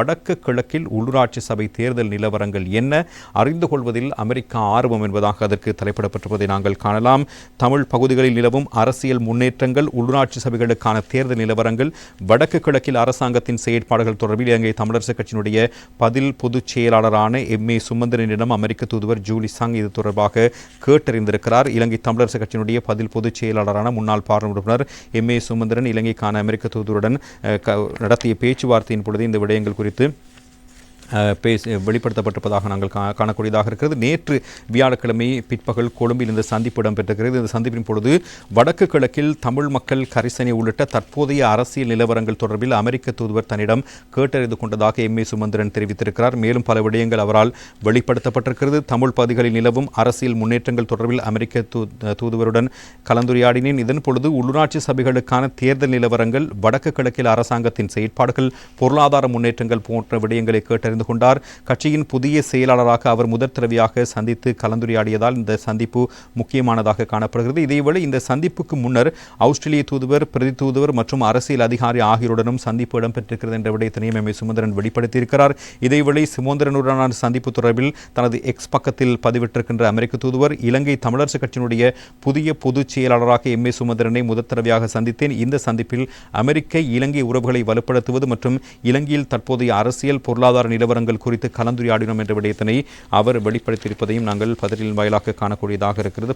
வடக்கு கிழக்கில் உள்ளூராட்சி சபை தேர்தல் நிலவரங்கள் என்ன? அறிந்து கொள்வதில் அமெரிக்கா ஆர்வம் என்பதாக அதற்கு தலைப்பிடப்பட்டிருப்பதை நாங்கள் காணலாம். தமிழ் பகுதிகளில் நிலவும் அரசியல் முன்னேற்றங்கள் உள்ளூராட்சி சபைகளுக்கான தேர்தல் நிலவரங்கள் வடக்கு கிழக்கில் அரசாங்கத்தின் செயற்பாடுகள் தொடர்பில் இலங்கை தமிழரசுக் கட்சியினுடைய பதில் பொதுச் செயலாளரான எம் ஏ சுமந்திரனிடம் அமெரிக்க தூதுவர் ஜூலி சங் இது தொடர்பாக கேட்டறிந்திருக்கிறார். இலங்கை தமிழரசுக் கட்சியினுடைய பதில் பொதுச் செயலாளரான முன்னாள் பாராளுமன்ற உறுப்பினர் எம் ஏ சுமந்திரன் இலங்கைக்கான அமெரிக்க தூதுவருடன் நடத்திய பேச்சுவார்த்தையின் பொழுது இந்த விடயங்கள் குறித்து прийти. பேசி வெளிப்படுத்தப்பட்டிருப்பதாக நாங்கள் காணக்கூடியதாக இருக்கிறது. நேற்று வியாழக்கிழமை பிற்பகல் கொழும்பில் இந்த சந்திப்பு இடம்பெற்றிருக்கிறது. இந்த சந்திப்பின் பொழுது வடக்கு கிழக்கில் தமிழ் மக்கள் கரிசனை உள்ளிட்ட தற்போதைய அரசியல் நிலவரங்கள் தொடர்பில் அமெரிக்க தூதுவர் தன்னிடம் கேட்டறிந்து கொண்டதாக எம் ஏ சுமந்திரன் தெரிவித்திருக்கிறார். மேலும் பல விடயங்கள் அவரால் வெளிப்படுத்தப்பட்டிருக்கிறது. தமிழ் பகுதிகளில் நிலவும் அரசியல் முன்னேற்றங்கள் தொடர்பில் அமெரிக்க தூதுவருடன் கலந்துரையாடினேன். இதன் பொழுது உள்ளூராட்சி சபைகளுக்கான தேர்தல் நிலவரங்கள் வடக்கு கிழக்கில் அரசாங்கத்தின் செயற்பாடுகள் பொருளாதார முன்னேற்றங்கள் போன்ற விடயங்களை கேட்டறிந்து கலந்து கொண்டார். கட்சியின் புதிய செயலாளராக அவர் முதற் தடவையாக சந்தித்து கலந்துரையாடியதால் இந்த சந்திப்பு முக்கியமானதாக காணப்படுகிறது. இதேவேளை இந்த சந்திப்புக்கு முன்னர் ஆஸ்திரேலிய தூதுவர் பிரதி தூதுவர் மற்றும் அரசியல் அதிகாரி ஆகியோருடனும் சந்திப்பு இடம்பெற்றிருக்கிறது என்ற விடயத்தை எம் சுமந்திரன் வெளிப்படுத்தியிருக்கிறார். இதேவேளை சுமந்திரனுடனான சந்திப்பு தொடர்பில் தனது எக்ஸ் பக்கத்தில் பதிவிட்டிருக்கின்ற அமெரிக்க தூதுவர் இலங்கை தமிழரசு கட்சியினுடைய புதிய பொதுச் செயலாளராக எம் ஏ சுமந்திரனை முதற் தடவையாக சந்தித்தேன். இந்த சந்திப்பில் அமெரிக்க இலங்கை உறவுகளை வலுப்படுத்துவது மற்றும் இலங்கையில் தற்போதைய அரசியல் பொருளாதார நில நிலவரங்கள் குறித்து கலந்துரையாடினோம் என்ற விடயத்தினை அவர் வெளிப்படுத்தியிருப்பதையும் நாங்கள் பதிலின் வாயிலாக காணக்கூடியதாக இருக்கிறது.